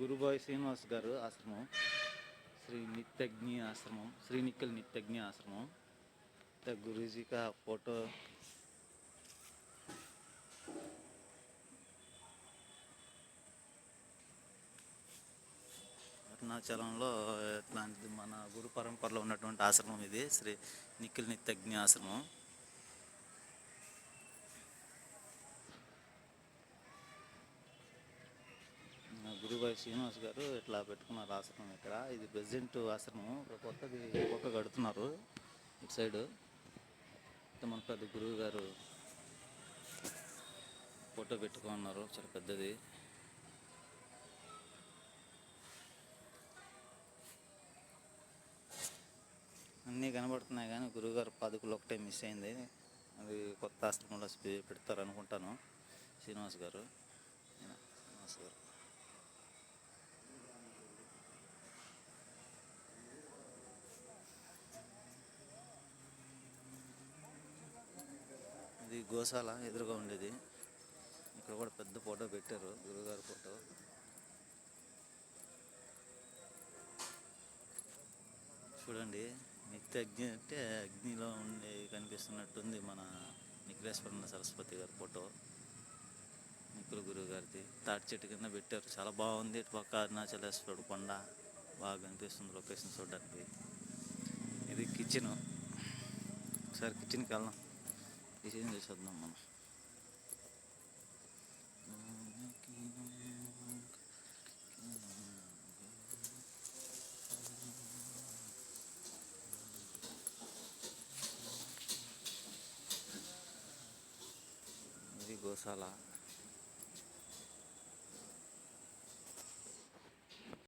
గురుబాయ్ శ్రీనివాస్ గారు ఆశ్రమం శ్రీ నిత్యజ్ఞ ఆశ్రమం శ్రీనిక్కల్ నిత్యజ్ఞ ఆశ్రమం. గురుజీ కా ఫోటో. అరుణాచలంలో ఇట్లాంటిది మన గురు పరంపరలో ఉన్నటువంటి ఆశ్రమం ఇది శ్రీ నిఖిల్ నిత్యజ్ఞ ఆశ్రమం. ఆ శ్రీనివాస్ గారు ఇట్లా పెట్టుకున్నారు ఆశ్రమం ఇక్కడ. ఇది ప్రెసిడెంట్ ఆశ్రమం. కొత్తది ఒక్క కడుతున్నారు ఇటు సైడు. మన పెద్ద గురువు గారు ఫోటో పెట్టుకున్నారు చాలా పెద్దది. అన్నీ కనబడుతున్నాయి కానీ గురువుగారు పాదుకులు ఒకటే మిస్ అయింది. అది కొత్త ఆశ్రమంలో పెడతారు అనుకుంటాను శ్రీనివాస్ గారు. శ్రీనివాస్ గారు. గోశాల ఎదురుగా ఉండేది. ఇక్కడ కూడా పెద్ద ఫోటో పెట్టారు గురుగారి ఫోటో. చూడండి నిత్య అగ్ని అంటే అగ్నిలో ఉండే కనిపిస్తున్నట్టుంది మన నిఖిలేశ్వరన్న సరస్వతి గారి ఫోటో. నిఖిల గురువు గారిది తాటి చెట్టు కింద పెట్టారు. చాలా బాగుంది. ఇటు పక్క అరుణాచలేశ్వరుడు కొండ బాగా కనిపిస్తుంది లొకేషన్ చూడడానికి. ఇది కిచెన్. ఒకసారి కిచెన్కి వెళ్దాం. కిచెన్ చేసేద్దాం మనం ఇది గోశాల